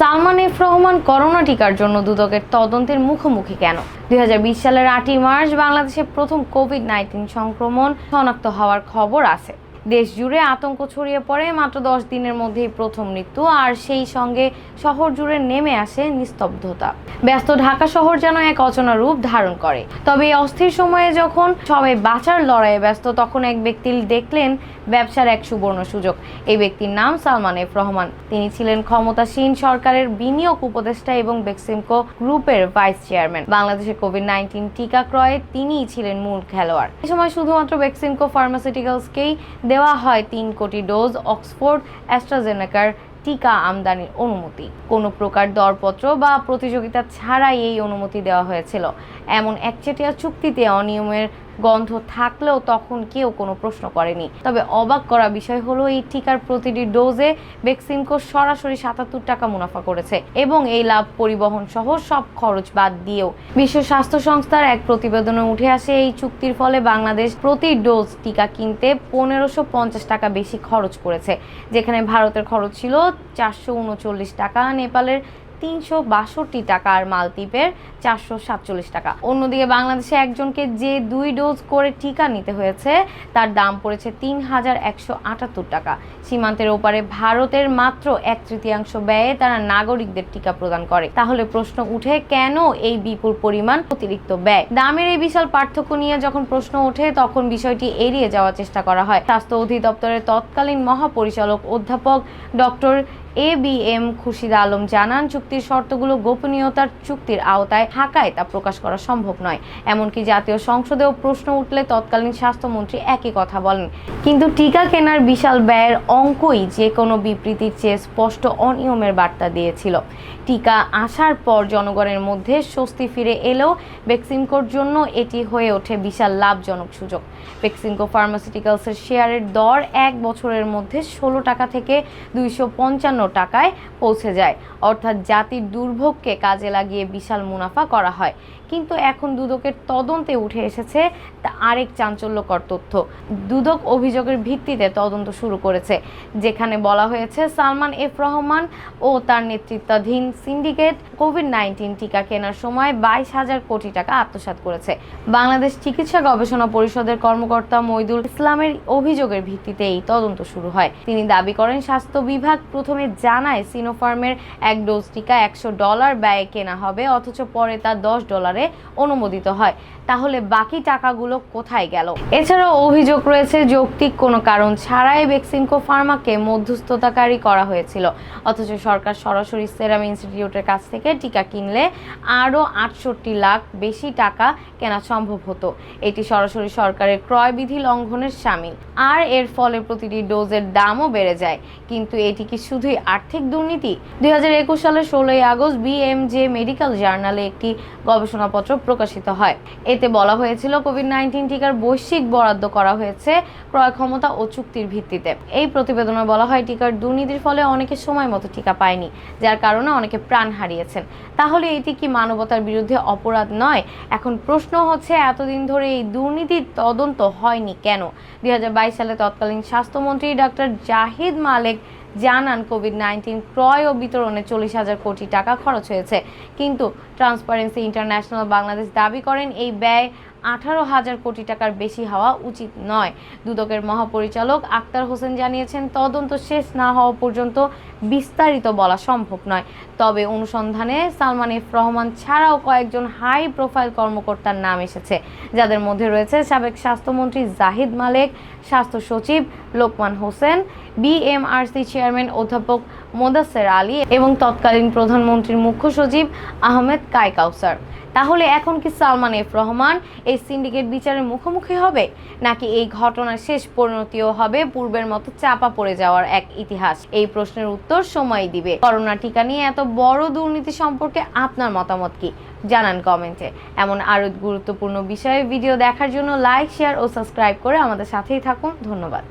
Salman F Rahman corona টিকার জন্য দুদকের তদন্তের মুখোমুখি কেন? দুই হাজার বিশ সালের আটই মার্চ বাংলাদেশে প্রথম কোভিড নাইন্টিন সংক্রমণ শনাক্ত হওয়ার খবর আছে। দেশ জুড়ে আতঙ্ক ছড়িয়ে পড়ে মাত্র দশ দিনের মধ্যেই প্রথম মৃত্যু, আর সেই সঙ্গে শহর জুড়ে নেমে আসে নিস্তব্ধতা। ব্যস্ত ঢাকা শহর যেন এক অচেনা রূপ ধারণ করে। তবে এই অস্থির সময়ে যখন সবাই বাঁচার লড়াইয়ে ব্যস্ত, তখন এক ব্যক্তি দেখলেন ব্যবসার এক সুবর্ণ সুযোগ। এই ব্যক্তির নাম সালমান এফ রহমান। তিনি ছিলেন ক্ষমতাসীন সরকারের বিনিয়োগ উপদেষ্টা এবং বেক্সিমকো গ্রুপের ভাইস চেয়ারম্যান। বাংলাদেশে কোভিড নাইন্টিন টিকা ক্রয়ে তিনিই ছিলেন মূল খেলোয়াড়। এ সময় শুধুমাত্র বেক্সিমকো ফার্মাসিউটিক্যালসকেই দেওয়া হয় তিন কোটি ডোজ অক্সফোর্ড অ্যাস্ট্রাজেনেকার টিকা আমদানির অনুমতি। কোনো প্রকার দরপত্র বা প্রতিযোগিতা ছাড়াই এই অনুমতি দেওয়া হয়েছিল। এমন একচেটিয়া চুক্তিতে অনিয়মের গন্ধ থাকলেও তখন কেউ কোনো প্রশ্ন করেনি। তবে অবাক করা বিষয় হলো, এই টিকার প্রতিটি ডোজে বেক্সিমকো সরাসরি সাতাত্তর টাকা মুনাফা করেছে এবং এই লাভ পরিবহন সহ সব খরচ বাদ দিয়েও। বিশ্ব স্বাস্থ্য সংস্থার এক প্রতিবেদনে উঠে আসে, এই চুক্তির ফলে বাংলাদেশ প্রতি ডোজ টিকা কিনতে পনেরোশো পঞ্চাশ টাকা বেশি খরচ করেছে, যেখানে ভারতের খরচ ছিল চারশো উনচল্লিশ টাকা, নেপালের তিনশো বাষট্টি টাকা আর মালদ্বীপের চারশো সাতচল্লিশ টাকা। অন্যদিকে বাংলাদেশে একজনকে যে দুই ডোজ করে টিকা নিতে হয়েছে, তার দাম পড়েছে তিন হাজার একশো আটাত্তর টাকা। সীমান্তের ওপারে ভারতের মাত্র এক তৃতীয়াংশ ব্যয়ে তারা নাগরিকদের টিকা প্রদান করে। তাহলে প্রশ্ন উঠে, কেন এই বিপুল পরিমাণ অতিরিক্ত ব্যয়? দামের এই বিশাল পার্থক্য নিয়ে যখন প্রশ্ন ওঠে, তখন বিষয়টি এড়িয়ে যাওয়ার চেষ্টা করা হয়। স্বাস্থ্য অধিদপ্তরের তৎকালীন মহাপরিচালক অধ্যাপক doctor A B M Khurshid Alam জানান, চুক্তির শর্তগুলো গোপনীয়তার চুক্তির আওতায় থাকায় তা প্রকাশ করা সম্ভব নয়। এমনকি জাতীয় সংসদেও প্রশ্ন উঠলে তৎকালীন স্বাস্থ্যমন্ত্রী একই কথা বলেন। কিন্তু টিকা কেনার বিশাল ব্যয়ের অঙ্কই যে কোনো বিবৃতির চেয়ে স্পষ্ট অনিয়মের বার্তা দিয়েছিল। টিকা আসার পর জনগণের মধ্যে স্বস্তি ফিরে এলেও ভ্যাকসিনকোর জন্য এটি হয়ে ওঠে বিশাল লাভজনক সুযোগ। ভ্যাকসিনকো ফার্মাসিউটিক্যালসের শেয়ারের দর এক বছরের মধ্যে ষোলো টাকা থেকে দুইশো পঞ্চান্ন টাকায় পৌঁছে যায়। অর্থাৎ জাতির দুর্ভোগকে কাজে লাগিয়ে বিশাল মুনাফা করা হয়। কিন্তু এখন দুদকের তদন্তে উঠে এসেছে আরেক চাঞ্চল্যকর তথ্য। দুদক অভিযোগের ভিত্তিতে তদন্ত শুরু করেছে, যেখানে বলা হয়েছে সালমান এফ রহমান ও তার নেতৃত্বাধীন সিন্ডিকেট কোভিড নাইন্টিন টিকা কেনার সময় বাইশ হাজার কোটি টাকা আত্মসাৎ করেছে। বাংলাদেশ চিকিৎসা গবেষণা পরিষদের কর্মকর্তা মইদুল ইসলামের অভিযোগের ভিত্তিতে এই তদন্ত শুরু হয়। তিনি দাবি করেন, স্বাস্থ্য বিভাগ প্রথমে জানায়, সিনোফার্মের এক ডোজ টিকা একশো ডলার ব্যয়ে কেনা হবে, অথচ পরে তা দশ ডলারে অনুমোদিত হয়। তাহলে বাকি টাকাগুলো কোথায় গেল? এছাড়াও অভিযোগ রয়েছে, যৌক্তিক কোনো কারণ ছাড়াই ভ্যাকসিনকো ফার্মাকে মধ্যস্থতাকারী করা হয়েছিল। অথচ সরকার সরাসরি সেরাম ইনস্টিটিউটের কাছ থেকে টিকা কিনলে আরও আটষট্টি লাখ বেশি টাকা কেনা সম্ভব হতো। এটি সরাসরি সরকারের ক্রয়বিধি লঙ্ঘনের সামিল। আর এর ফলে প্রতিটি ডোজের দামও বেড়ে যায়। কিন্তু এটি কি শুধুই আর্থিক দুর্নীতি? দুই হাজার একুশ সালের ষোলোই আগস্ট বিএমজে মেডিকেল জার্নালে একটি গবেষণাপত্র প্রকাশিত হয়। এতে বলা হয়েছিল কোভিড নাইন্টিন টিকার বৈশ্বিক বরাদ্দ করা হয়েছে ক্রয় ক্ষমতা ও চুক্তির ভিত্তিতে। এই প্রতিবেদনে বলা হয়, টিকার দুর্নীতির ফলে অনেকে সময় মতো টিকা পায়নি, যার কারণে অনেকে প্রাণ হারিয়েছেন। তাহলে এটি কি মানবতার বিরুদ্ধে অপরাধ নয়? এখন প্রশ্ন হচ্ছে, এতদিন ধরে এই দুর্নীতির তদন্ত হয়নি কেন? দুই হাজার বাইশ সালে তৎকালীন স্বাস্থ্যমন্ত্রী ডাক্তার জাহিদ মালেক জানান কোভিড নাইন্টিন ক্রয় ও বিতরণে চল্লিশ হাজার কোটি টাকা খরচ হয়েছে। কিন্তু ট্রান্সপারেন্সি ইন্টারন্যাশনাল বাংলাদেশ দাবি করেন, এই ব্যয় আঠারো হাজার কোটি টাকার বেশি হওয়া উচিত নয়। দুদকের মহাপরিচালক আক্তার হোসেন জানিয়েছেন, তদন্ত শেষ না হওয়া পর্যন্ত বিস্তারিত বলা সম্ভব নয়। তবে অনুসন্ধানে সালমান এফ রহমান ছাড়াও কয়েকজন হাই প্রোফাইল কর্মকর্তার নাম এসেছে, যাদের মধ্যে রয়েছে সাবেক স্বাস্থ্যমন্ত্রী জাহিদ মালেক, স্বাস্থ্য সচিব লোকমান হোসেন, বিএমআরসি চেয়ারম্যান অধ্যাপক মোদাসের আলী এবং তৎকালীন প্রধানমন্ত্রীর মুখ্য সচিব আহমেদ কায়কাউসার তাহলে এখন কি সালমান এফ রহমান এই সিন্ডিকেট বিচারের মুখোমুখি হবে? নাকি এই ঘটনার শেষ পরিণতিও হবে পূর্বের মতো চাপা পড়ে যাওয়ার এক ইতিহাস? এই প্রশ্নের উত্তর সময় দিবে। করোনা টিকা নিয়ে এত বড় দুর্নীতি সম্পর্কে আপনার মতামত কি? জানান কমেন্টে। এমন আরও গুরুত্বপূর্ণ বিষয়ে ভিডিও দেখার জন্য লাইক, শেয়ার ও সাবস্ক্রাইব করে আমাদের সাথেই থাকুন। ধন্যবাদ।